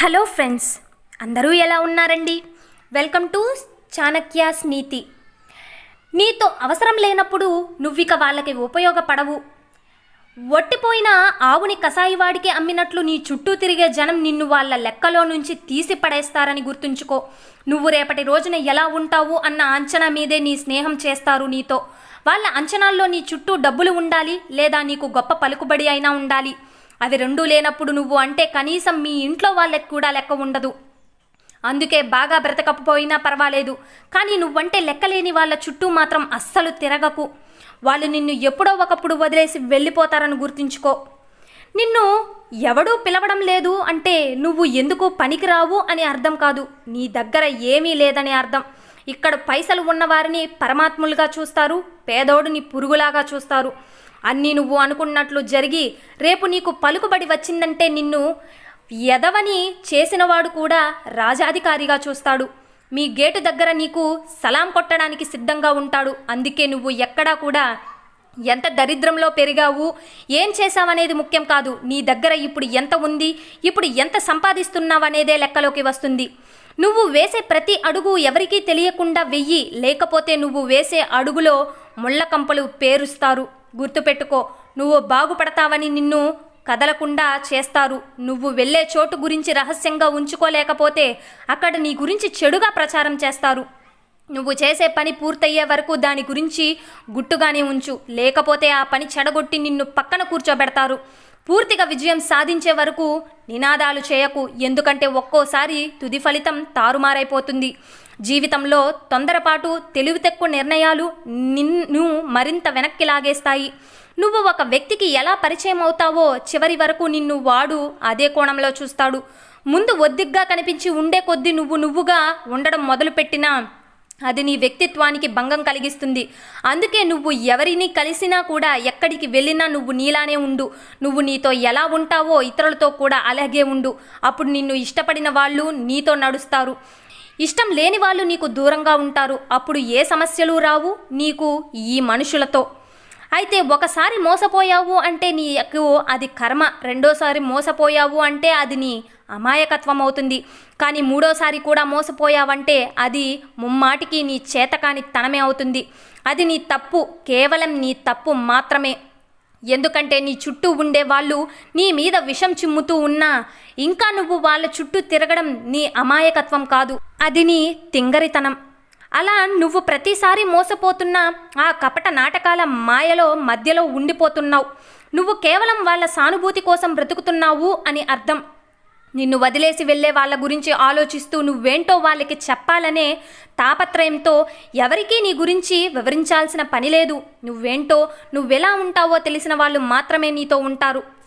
Hello friends అందరూ ఎలా ఉన్నారండి? వెల్కమ్ టు చాణక్యాస్ నీతి. నీతో అవసరం లేనప్పుడు నువ్విక వాళ్ళకి ఉపయోగపడవు. ఒట్టిపోయిన ఆవుని కసాయివాడికి అమ్మినట్లు నీ చుట్టూ తిరిగే జనం నిన్ను వాళ్ళ లెక్కలో నుంచి తీసి పడేస్తారని గుర్తుంచుకో. నువ్వు రేపటి రోజున ఎలా ఉంటావు అన్న అంచనా మీదే నీ స్నేహం చేస్తారు నీతో. వాళ్ళ అంచనాల్లో నీ చుట్టూ డబ్బులు ఉండాలి లేదా నీకు గొప్ప పలుకుబడి అయినా ఉండాలి. అవి రెండూ లేనప్పుడు నువ్వు అంటే కనీసం మీ ఇంట్లో వాళ్ళకి కూడా లెక్క ఉండదు. అందుకే బాగా బ్రతకపోయినా పర్వాలేదు. కానీ నువ్వంటే లెక్కలేని వాళ్ళ చుట్టూ మాత్రం అస్సలు తిరగకు. వాళ్ళు నిన్ను ఎప్పుడో ఒకప్పుడు వదిలేసి వెళ్ళిపోతారని గుర్తుంచుకో. నిన్ను ఎవడూ పిలవడం లేదు అంటే నువ్వు ఎందుకు పనికిరావు అని అర్థం కాదు. నీ దగ్గర ఏమీ లేదని అర్థం. ఇక్కడ పైసలు ఉన్నవారిని పరమాత్ములుగా చూస్తారు పేదోడిని పురుగులాగా చూస్తారు. అన్నీ నువ్వు అనుకున్నట్లు జరిగి రేపు నీకు పలుకుబడి వచ్చిందంటే నిన్ను ఎదవని చేసినవాడు కూడా రాజాధికారిగా చూస్తాడు. మీ గేటు దగ్గర నీకు సలాం కొట్టడానికి సిద్ధంగా ఉంటాడు. అందుకే నువ్వు ఎక్కడా కూడా ఎంత దరిద్రంలో పెరిగావు ఏం చేశావనేది ముఖ్యం కాదు. నీ దగ్గర ఇప్పుడు ఎంత ఉంది ఇప్పుడు ఎంత సంపాదిస్తున్నావనేదే లెక్కలోకి వస్తుంది. నువ్వు వేసే ప్రతి అడుగు ఎవరికీ తెలియకుండా వెయ్యి లేకపోతే నువ్వు వేసే అడుగులో ముళ్ళకంపలు పేరుస్తారు. గుర్తుపెట్టుకో నువ్వు బాగుపడతావని నిన్ను కదలకుండా చేస్తారు. నువ్వు వెళ్ళే చోటు గురించి రహస్యంగా ఉంచుకోలేకపోతే అక్కడ నీ గురించి చెడుగా ప్రచారం చేస్తారు. నువ్వు చేసే పని పూర్తయ్యే వరకు దాని గురించి గుట్టుగానే ఉంచు. లేకపోతే ఆ పని చెడగొట్టి నిన్ను పక్కన కూర్చోబెడతారు. పూర్తిగా విజయం సాధించే వరకు నినాదాలు చేయకు. ఎందుకంటే ఒక్కోసారి తుది ఫలితం తారుమారైపోతుంది. జీవితంలో తొందరపాటు తెలివి తక్కువ నిర్ణయాలు నిన్ను మరింత వెనక్కి లాగేస్తాయి. నువ్వు ఒక వ్యక్తికి ఎలా పరిచయం అవుతావో చివరి వరకు నిన్ను వాడు అదే కోణంలో చూస్తాడు. ముందు ఒద్దిగ్గా కనిపించి ఉండే కొద్దీ నువ్వు నువ్వుగా ఉండడం మొదలుపెట్టినా అది నీ వ్యక్తిత్వానికి భంగం కలిగిస్తుంది. అందుకే నువ్వు ఎవరిని కలిసినా కూడా ఎక్కడికి వెళ్ళినా నువ్వు నీలానే ఉండు. నువ్వు నీతో ఎలా ఉంటావో ఇతరులతో కూడా అలాగే ఉండు. అప్పుడు నిన్ను ఇష్టపడిన వాళ్ళు నీతో నడుస్తారు. ఇష్టం లేని వాళ్ళు నీకు దూరంగా ఉంటారు. అప్పుడు ఏ సమస్యలు రావు? నీకు ఈ మనుషులతో. అయితే ఒకసారి మోసపోయావు అంటే నీకు అది కర్మ. రెండోసారి మోసపోయావు అంటే అది నీ అమాయకత్వం అవుతుంది. కానీ మూడోసారి కూడా మోసపోయావంటే అది ముమ్మాటికి నీ చేతకాని తనమే అవుతుంది. అది నీ తప్పు. కేవలం నీ తప్పు మాత్రమే. ఎందుకంటే నీ చుట్టూ ఉండే వాళ్ళు నీ మీద విషం చిమ్ముతూ ఉన్నా ఇంకా నువ్వు వాళ్ళ చుట్టూ తిరగడం నీ అమాయకత్వం కాదు. అది నీ తింగరితనం. అలా నువ్వు ప్రతిసారి మోసపోతున్న ఆ కపట నాటకాల మాయలో మధ్యలో ఉండిపోతున్నావు. నువ్వు కేవలం వాళ్ళ సానుభూతి కోసం బ్రతుకుతున్నావు అని అర్థం. నిన్ను వదిలేసి వెళ్ళే వాళ్ళ గురించి ఆలోచిస్తూ నువ్వేంటో వాళ్ళకి చెప్పాలనే తాపత్రయంతో ఎవరికీ నీ గురించి వివరించాల్సిన పని లేదు. నువ్వేంటో నువ్వెలా ఉంటావో తెలిసిన వాళ్ళు మాత్రమే నీతో ఉంటారు.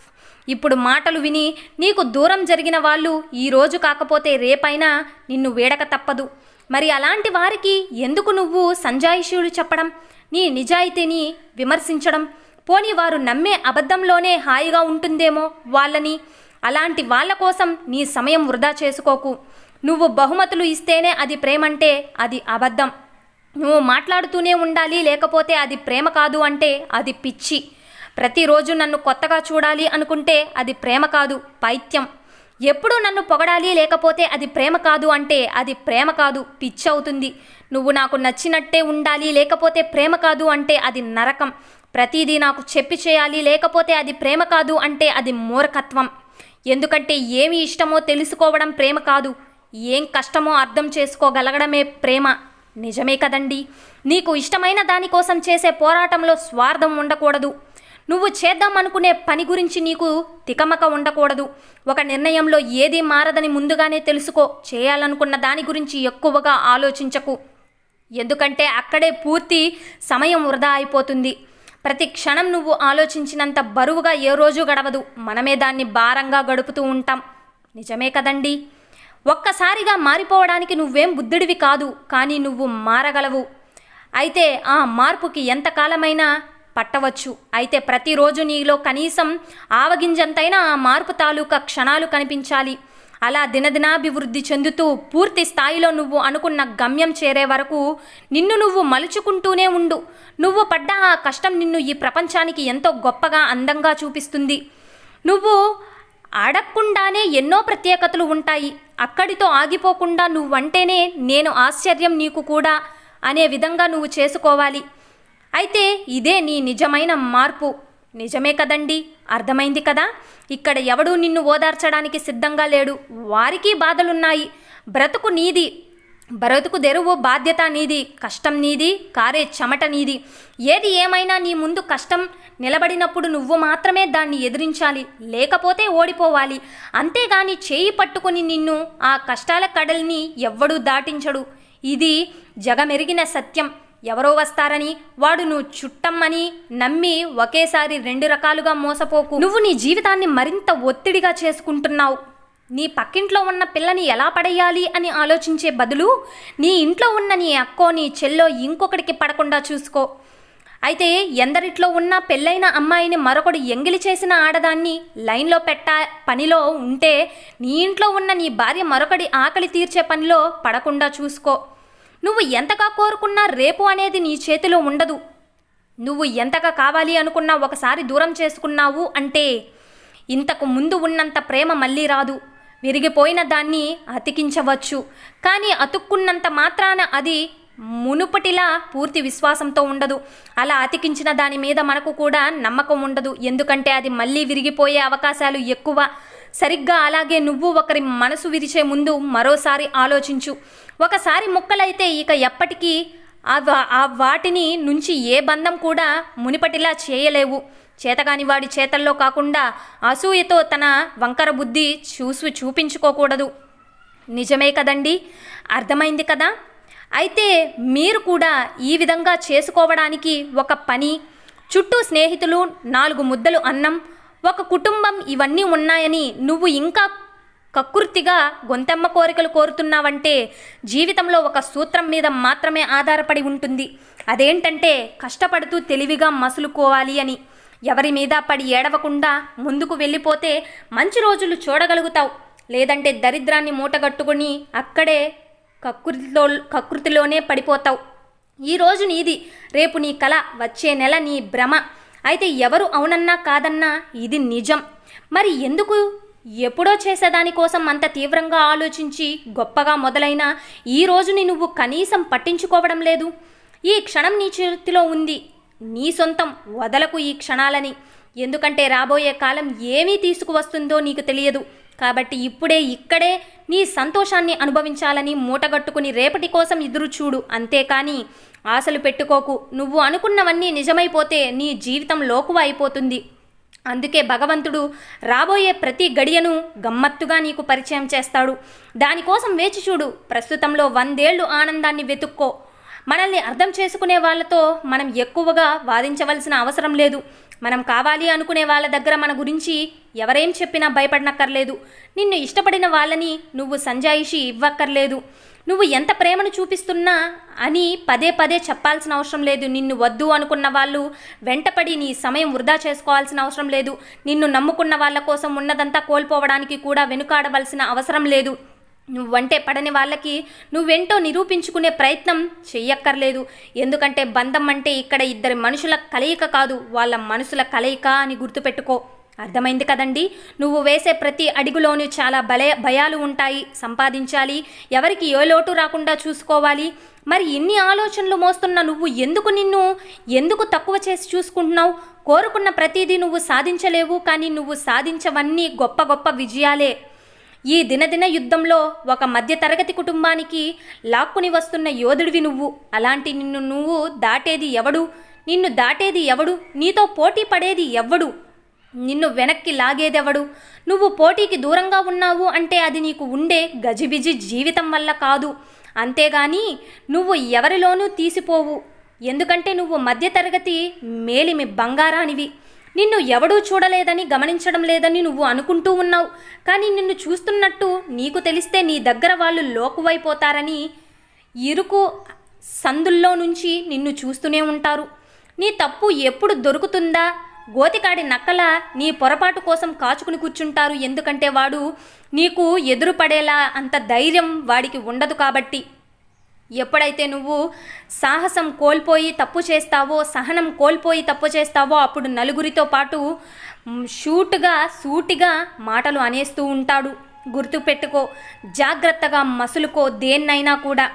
ఇప్పుడు మాటలు విని నీకు దూరం జరిగిన వాళ్ళు ఈరోజు కాకపోతే రేపైనా నిన్ను వేడక తప్పదు. మరి అలాంటి వారికి ఎందుకు నువ్వు సంజాయిషులు చెప్పడం? నీ నిజాయితీని విమర్శించడం. పోనీ వారు నమ్మే అబద్ధంలోనే హాయిగా ఉంటుందేమో వాళ్ళని? అలాంటి వాళ్ళ కోసం నీ సమయం వృధా చేసుకోకు. నువ్వు బహుమతులు ఇస్తేనే అది ప్రేమంటే అది అబద్ధం. నువ్వు మాట్లాడుతూనే ఉండాలి లేకపోతే అది ప్రేమ కాదు అంటే అది పిచ్చి. ప్రతిరోజు నన్ను కొత్తగా చూడాలి అనుకుంటే అది ప్రేమ కాదు పైత్యం. ఎప్పుడు నన్ను పొగడాలి లేకపోతే అది ప్రేమ కాదు అంటే అది ప్రేమ కాదు పిచ్చి అవుతుంది. నువ్వు నాకు నచ్చినట్టే ఉండాలి లేకపోతే ప్రేమ కాదు అంటే అది నరకం. ప్రతిదీ నాకు చెప్పి చేయాలి లేకపోతే అది ప్రేమ కాదు అంటే అది మూర్ఖత్వం. ఎందుకంటే ఏమి ఇష్టమో తెలుసుకోవడం ప్రేమ కాదు. ఏం కష్టమో అర్థం చేసుకోగలగడమే ప్రేమ. నిజమే కదండి. నీకు ఇష్టమైన దానికోసం చేసే పోరాటంలో స్వార్థం ఉండకూడదు. నువ్వు చేద్దాం అనుకునే పని గురించి నీకు తికమక ఉండకూడదు. ఒక నిర్ణయంలో ఏది మారదని ముందుగానే తెలుసుకో. చేయాలనుకున్న దాని గురించి ఎక్కువగా ఆలోచించకు. ఎందుకంటే అక్కడే పూర్తి సమయం వృధా అయిపోతుంది. ప్రతి క్షణం నువ్వు ఆలోచించినంత బరువుగా ఏ రోజు గడవదు. మనమే దాన్ని భారంగా గడుపుతూ ఉంటాం. నిజమే కదండి? ఒక్కసారిగా మారిపోవడానికి నువ్వేం బుద్ధుడివి కాదు. కానీ నువ్వు మారగలవు. అయితే ఆ మార్పుకి ఎంతకాలమైనా పట్టవచ్చు. అయితే ప్రతిరోజు నీలో కనీసం ఆవగింజంతైనా ఆ మార్పు తాలూకా క్షణాలు కనిపించాలి. అలా దినదినాభివృద్ధి చెందుతూ పూర్తి స్థాయిలో నువ్వు అనుకున్న గమ్యం చేరే వరకు నిన్ను నువ్వు మలుచుకుంటూనే ఉండు. నువ్వు పడ్డ ఆ కష్టం నిన్ను ఈ ప్రపంచానికి ఎంతో గొప్పగా అందంగా చూపిస్తుంది. నువ్వు అడగకుండానే ఎన్నో ప్రత్యేకతలు ఉంటాయి. అక్కడితో ఆగిపోకుండా నువ్వంటేనే నేను ఆశ్చర్యం నీకు కూడా అనే విధంగా నువ్వు చేసుకోవాలి. అయితే ఇదే నీ నిజమైన మార్పు. నిజమే కదండి? అర్థమైంది కదా? ఇక్కడ ఎవడూ నిన్ను ఓదార్చడానికి సిద్ధంగా లేడు. వారికి బాధలున్నాయి. బ్రతుకు నీది. బ్రతుకు తెరువు బాధ్యత నీది. కష్టం నీది. కారే చెమట నీది. ఏది ఏమైనా నీ ముందు కష్టం నిలబడినప్పుడు నువ్వు మాత్రమే దాన్ని ఎదిరించాలి. లేకపోతే ఓడిపోవాలి. అంతేగాని చేయి పట్టుకుని నిన్ను ఆ కష్టాల కడల్ని ఎవ్వడూ దాటించడు. ఇది జగమెరిగిన సత్యం. ఎవరో వస్తారని వాడు నువ్వు చుట్టమ్మని నమ్మి ఒకేసారి రెండు రకాలుగా మోసపోకు. నువ్వు నీ జీవితాన్ని మరింత ఒత్తిడిగా చేసుకుంటున్నావు. నీ పక్కింట్లో ఉన్న పిల్లని ఎలా పడేయాలి అని ఆలోచించే బదులు నీ ఇంట్లో ఉన్న నీ అక్కో నీ చెల్లో ఇంకొకటికి పడకుండా చూసుకో. అయితే ఎందరిట్లో ఉన్న పెళ్ళైన అమ్మాయిని మరొకడు ఎంగిలి చేసిన ఆడదాన్ని లైన్లో పెట్ట పనిలో ఉంటే నీ ఇంట్లో ఉన్న నీ భార్య మరొకడి ఆకలి తీర్చే పనిలో పడకుండా చూసుకో. నువ్వు ఎంతగా కోరుకున్నా రేపు అనేది నీ చేతిలో ఉండదు. నువ్వు ఎంతగా కావాలి అనుకున్నా ఒకసారి దూరం చేసుకున్నావు అంటే ఇంతకు ముందు ఉన్నంత ప్రేమ మళ్ళీ రాదు. విరిగిపోయిన దాన్ని అతికించవచ్చు. కానీ అతుక్కున్నంత మాత్రాన అది మునుపటిలా పూర్తి విశ్వాసంతో ఉండదు. అలా అతికించిన దాని మీద మనకు కూడా నమ్మకం ఉండదు. ఎందుకంటే అది మళ్ళీ విరిగిపోయే అవకాశాలు ఎక్కువ. సరిగ్గా అలాగే నువ్వు ఒకరి మనసు విరిచే ముందు మరోసారి ఆలోచించు. ఒకసారి ముక్కలైతే ఇక ఎప్పటికీ ఆ వా- వాటిని నుంచి ఏ బంధం కూడా మునిపటిలా చేయలేవు. చేతగాని వాడి చేతల్లో కాకుండా అసూయతో తన వంకర బుద్ధి చూసి చూపించుకోకూడదు. నిజమే కదండి? అర్థమైంది కదా? అయితే మీరు కూడా ఈ విధంగా చేసుకోవడానికి ఒక పని. చుట్టూ స్నేహితులు నాలుగు ముద్దలు అన్నం ఒక కుటుంబం ఇవన్నీ ఉన్నాయని నువ్వు ఇంకా కక్కుర్తిగా గొంతెమ్మ కోరికలు కోరుతున్నావంటే జీవితంలో ఒక సూత్రం మీద మాత్రమే ఆధారపడి ఉంటుంది. అదేంటంటే కష్టపడుతూ తెలివిగా మసులుకోవాలి అని. ఎవరి మీద పడి ఏడవకుండా ముందుకు వెళ్ళిపోతే మంచి రోజులు చూడగలుగుతావు. లేదంటే దరిద్రాన్ని మూటగట్టుకుని అక్కడే కకృతిలో కకృతిలోనే పడిపోతావు. ఈ రోజు నీది. రేపు నీ కళ వచ్చే నెల నీ భ్రమ. అయితే ఎవరు అవునన్నా కాదన్నా ఇది నిజం. మరి ఎందుకు? ఎప్పుడో చేసేదానికోసం అంత తీవ్రంగా ఆలోచించి గొప్పగా మొదలైన ఈ రోజుని నువ్వు కనీసం పట్టించుకోవడం లేదు. ఈ క్షణం నీ చేతిలో ఉంది. నీ సొంతం వదలకు ఈ క్షణాలని. ఎందుకంటే రాబోయే కాలం ఏమీ తీసుకువస్తుందో నీకు తెలియదు. కాబట్టి ఇప్పుడే ఇక్కడే నీ సంతోషాన్ని అనుభవించాలని మూటగట్టుకుని రేపటి కోసం ఎదురు చూడు అంతేకాని ఆశలు పెట్టుకోకు. నువ్వు అనుకున్నవన్నీ నిజమైపోతే నీ జీవితం లోకువ అయిపోతుంది. అందుకే భగవంతుడు రాబోయే ప్రతి గడియను గమ్మత్తుగా నీకు పరిచయం చేస్తాడు. దానికోసం వేచి చూడు. ప్రస్తుతంలో వందేళ్ళు ఆనందాన్ని వెతుక్కో. మనల్ని అర్థం చేసుకునే వాళ్ళతో మనం ఎక్కువగా వాదించవలసిన అవసరం లేదు. మనం కావాలి అనుకునే వాళ్ళ దగ్గర మన గురించి ఎవరేం చెప్పినా భయపడనక్కర్లేదు. నిన్ను ఇష్టపడిన వాళ్ళని నువ్వు సంజాయిషి ఇవ్వక్కర్లేదు. నువ్వు ఎంత ప్రేమను చూపిస్తున్నా అని పదే పదే చెప్పాల్సిన అవసరం లేదు. నిన్ను వద్దు అనుకున్న వాళ్ళు వెంటపడి నీ సమయం వృధా చేసుకోవాల్సిన అవసరం లేదు. నిన్ను నమ్ముకున్న వాళ్ళ కోసం ఉన్నదంతా కోల్పోవడానికి కూడా వెనుకాడవలసిన అవసరం లేదు. నువ్వంటే పడని వాళ్ళకి నువ్వెంటో నిరూపించుకునే ప్రయత్నం చెయ్యక్కర్లేదు. ఎందుకంటే బంధం అంటే ఇక్కడ ఇద్దరి మనుషుల కలయిక కాదు వాళ్ళ మనసుల కలయిక అని గుర్తుపెట్టుకో. అర్థమైంది కదండి? నువ్వు వేసే ప్రతి అడుగులోనూ చాలా బలే భయాలు ఉంటాయి. సంపాదించాలి. ఎవరికి ఏ లోటు రాకుండా చూసుకోవాలి. మరి ఇన్ని ఆలోచనలు మోస్తున్న నువ్వు ఎందుకు నిన్ను ఎందుకు తక్కువ చేసి చూసుకుంటున్నావు? కోరుకున్న ప్రతిదీ నువ్వు సాధించలేవు కానీ నువ్వు సాధించవన్నీ గొప్ప గొప్ప విజయాలే. ఈ దినదిన యుద్ధంలో ఒక మధ్యతరగతి కుటుంబానికి లాక్కుని వస్తున్న యోధుడివి నువ్వు. అలాంటి నిన్ను నువ్వు దాటేది ఎవడు? నిన్ను దాటేది ఎవడు? నీతో పోటీ పడేది ఎవడు? నిన్ను వెనక్కి లాగేదెవడు? నువ్వు పోటీకి దూరంగా ఉన్నావు అంటే అది నీకు ఉండే గజిబిజి జీవితం వల్ల కాదు. అంతేగాని నువ్వు ఎవరిలోనూ తీసిపోవు. ఎందుకంటే నువ్వు మధ్యతరగతి మేలిమి బంగారానివి. నిన్ను ఎవడూ చూడలేదని గమనించడం లేదని నువ్వు అనుకుంటూ ఉన్నావు. కానీ నిన్ను చూస్తున్నట్టు నీకు తెలిస్తే నీ దగ్గర వాళ్ళు లోకువైపోతారని ఇరుకు సందుల్లో నుంచి నిన్ను చూస్తూనే ఉంటారు. నీ తప్పు ఎప్పుడు దొరుకుతుందా? గోతికాడి నక్కల నీ పొరపాటు కోసం కాచుకుని కూర్చుంటారు. ఎందుకంటే వాడు నీకు ఎదురుపడేలా అంత ధైర్యం వాడికి ఉండదు కాబట్టి. ఎప్పుడైతే నువ్వు సాహసం కోల్పోయి తప్పు చేస్తావో సహనం కోల్పోయి తప్పు చేస్తావో అప్పుడు నలుగురితో పాటు షూట్గా సూటిగా మాటలు అనేస్తూ ఉంటాడు. గుర్తుపెట్టుకో జాగ్రత్తగా మసులుకో దేన్నైనా కూడా.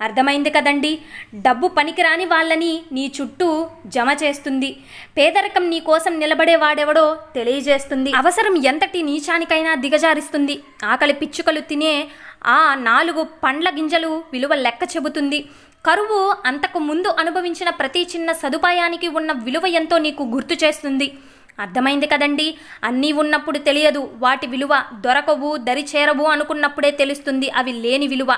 అర్థమైంది కదండి? డబ్బు పనికిరాని వాళ్ళని నీ చుట్టూ జమ చేస్తుంది. పేదరికం నీ కోసం నిలబడేవాడెవడో తెలియజేస్తుంది. అవసరం ఎంతటి నీచానికైనా దిగజారిస్తుంది. ఆకలి పిచ్చుకలు తినే ఆ నాలుగు పండ్ల గింజలు విలువ లెక్క చెబుతుంది. కరువు అంతకు ముందు అనుభవించిన ప్రతి చిన్న సదుపాయానికి ఉన్న విలువ ఎంతో నీకు గుర్తు చేస్తుంది. అర్థమైంది కదండి? అన్నీ ఉన్నప్పుడు తెలియదు. వాటి విలువ దొరకవు దరి చేరవు అనుకున్నప్పుడే తెలుస్తుంది. అవి లేని విలువ.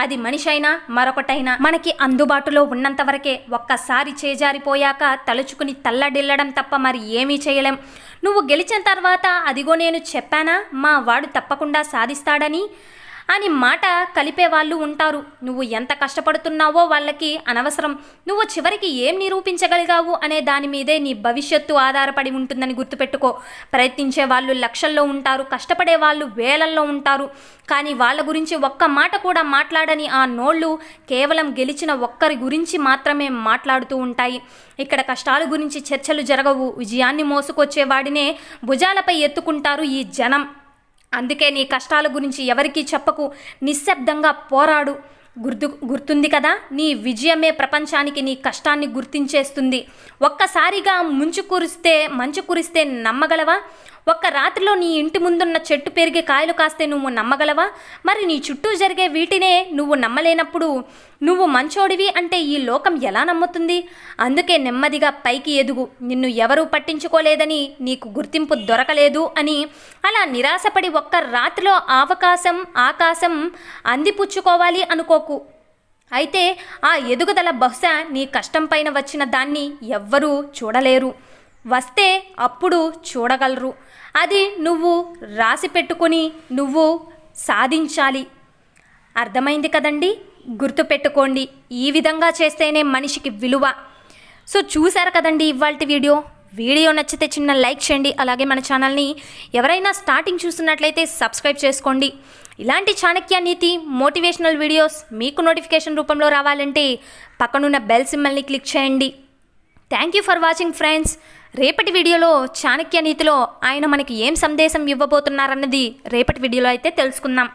అది మనిషి అయినా మరొకటైనా. మనకి అందుబాటులో ఉన్నంతవరకే ఒక్కసారి చేజారిపోయాక తలుచుకుని తల్లడిల్లడం తప్ప మరి ఏమీ చేయలేం. నువ్వు గెలిచిన తర్వాత అదిగో నేను చెప్పానా? మా వాడు తప్పకుండా సాధిస్తాడని? అని మాట కలిపే వాళ్ళు ఉంటారు. నువ్వు ఎంత కష్టపడుతున్నావో వాళ్ళకి అనవసరం. నువ్వు చివరికి ఏం నిరూపించగలిగావు అనే దాని మీదే నీ భవిష్యత్తు ఆధారపడి ఉంటుందని గుర్తుపెట్టుకో. ప్రయత్నించే వాళ్ళు లక్షల్లో ఉంటారు కష్టపడే వాళ్ళు వేలల్లో ఉంటారు. కానీ వాళ్ళ గురించి ఒక్క మాట కూడా మాట్లాడని ఆ నోళ్ళు కేవలం గెలిచిన ఒక్కరి గురించి మాత్రమే మాట్లాడుతూ ఉంటాయి. ఇక్కడ కష్టాల గురించి చర్చలు జరగవు. విజయాన్ని మోసుకొచ్చే వాడినే భుజాలపై ఎత్తుకుంటారు ఈ జనం. అందుకే నీ కష్టాల గురించి ఎవరికీ చెప్పకు. నిశ్శబ్దంగా పోరాడు. గుర్తు గుర్తుంది కదా? నీ విజయమే ప్రపంచానికి నీ కష్టాన్ని గుర్తించేస్తుంది. ఒక్కసారిగా ముంచు కురిస్తే మంచు కురిస్తే నమ్మగలవా? ఒక్క రాత్రిలో నీ ఇంటి ముందున్న చెట్టు పెరిగే కాయలు కాస్తే నువ్వు నమ్మగలవా? మరి నీ చుట్టూ జరిగే వీటినే నువ్వు నమ్మలేనప్పుడు నువ్వు మంచోడివి అంటే ఈ లోకం ఎలా నమ్ముతుంది? అందుకే నెమ్మదిగా పైకి ఎదుగు. నిన్ను ఎవరూ పట్టించుకోలేదని నీకు గుర్తింపు దొరకలేదు అని అలా నిరాశపడి ఒక్క రాత్రిలో అవకాశం ఆకాశం అందిపుచ్చుకోవాలి అనుకోకు. అయితే ఆ ఎదుగుదల బహుశా నీ కష్టం పైన వచ్చిన దాన్ని ఎవ్వరూ చూడలేరు. వస్తే అప్పుడు చూడగలరు. అది నువ్వు రాసి పెట్టుకొని నువ్వు సాధించాలి. అర్థమైంది కదండి? గుర్తుపెట్టుకోండి ఈ విధంగా చేస్తేనే మనిషికి విలువ. సో చూశారు కదండి ఇవాళ వీడియో? వీడియో నచ్చితే చిన్న లైక్ చేయండి. అలాగే మన ఛానల్ని ఎవరైనా స్టార్టింగ్ చూస్తున్నట్లయితే సబ్స్క్రైబ్ చేసుకోండి. ఇలాంటి చాణక్య నీతి మోటివేషనల్ వీడియోస్ మీకు నోటిఫికేషన్ రూపంలో రావాలంటే పక్కనున్న బెల్ సిమ్మల్ని క్లిక్ చేయండి. Thank you for watching friends రేపటి వీడియోలో చాణక్య నీతిలో ఆయన మనకి ఏం సందేశం ఇవ్వబోతున్నారన్నది రేపటి వీడియోలో అయితే తెలుసుకుందాం.